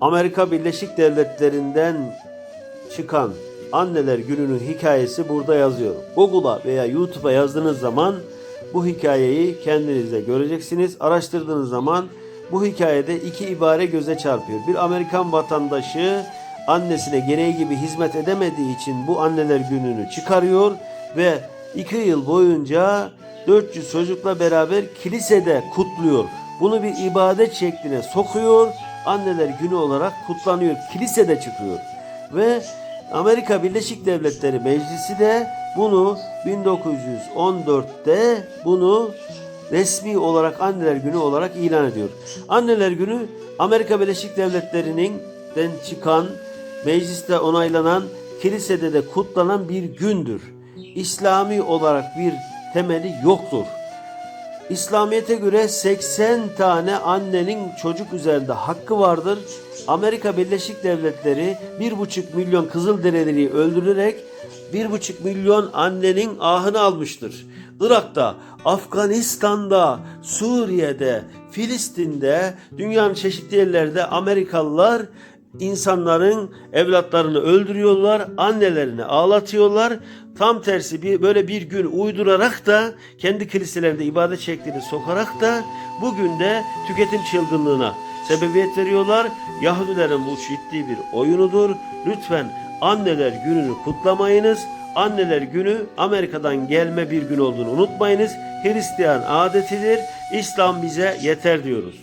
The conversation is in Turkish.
Amerika Birleşik Devletleri'nden çıkan Anneler Günü'nün hikayesi burada yazıyor. Google'a veya YouTube'a yazdığınız zaman bu hikayeyi kendinizde göreceksiniz. Araştırdığınız zaman bu hikayede iki ibare göze çarpıyor. Bir Amerikan vatandaşı annesine gereği gibi hizmet edemediği için bu Anneler Günü'nü çıkarıyor ve iki yıl boyunca 400 çocukla beraber kilisede kutluyor. Bunu bir ibadet şekline sokuyor. Anneler Günü olarak kutlanıyor. Kilisede çıkıyor. Ve Amerika Birleşik Devletleri Meclisi de bunu 1914'te bunu resmi olarak Anneler Günü olarak ilan ediyor. Anneler Günü Amerika Birleşik Devletleri'nin den çıkan mecliste onaylanan kilisede de kutlanan bir gündür. İslami olarak bir temeli yoktur. İslamiyet'e göre 80 tane annenin çocuk üzerinde hakkı vardır. Amerika Birleşik Devletleri 1,5 milyon Kızılderiliyi öldürerek 1,5 milyon annenin ahını almıştır. Irak'ta, Afganistan'da, Suriye'de, Filistin'de, dünyanın çeşitli yerlerde Amerikalılar insanların evlatlarını öldürüyorlar, annelerini ağlatıyorlar. Tam tersi bir böyle bir gün uydurarak da kendi kiliselerinde ibadet şeklini sokarak da bugün de tüketim çılgınlığına sebebiyet veriyorlar. Yahudilerin bu ciddi bir oyunudur. Lütfen anneler gününü kutlamayınız. Anneler günü Amerika'dan gelme bir gün olduğunu unutmayınız. Hristiyan adetidir. İslam bize yeter diyoruz.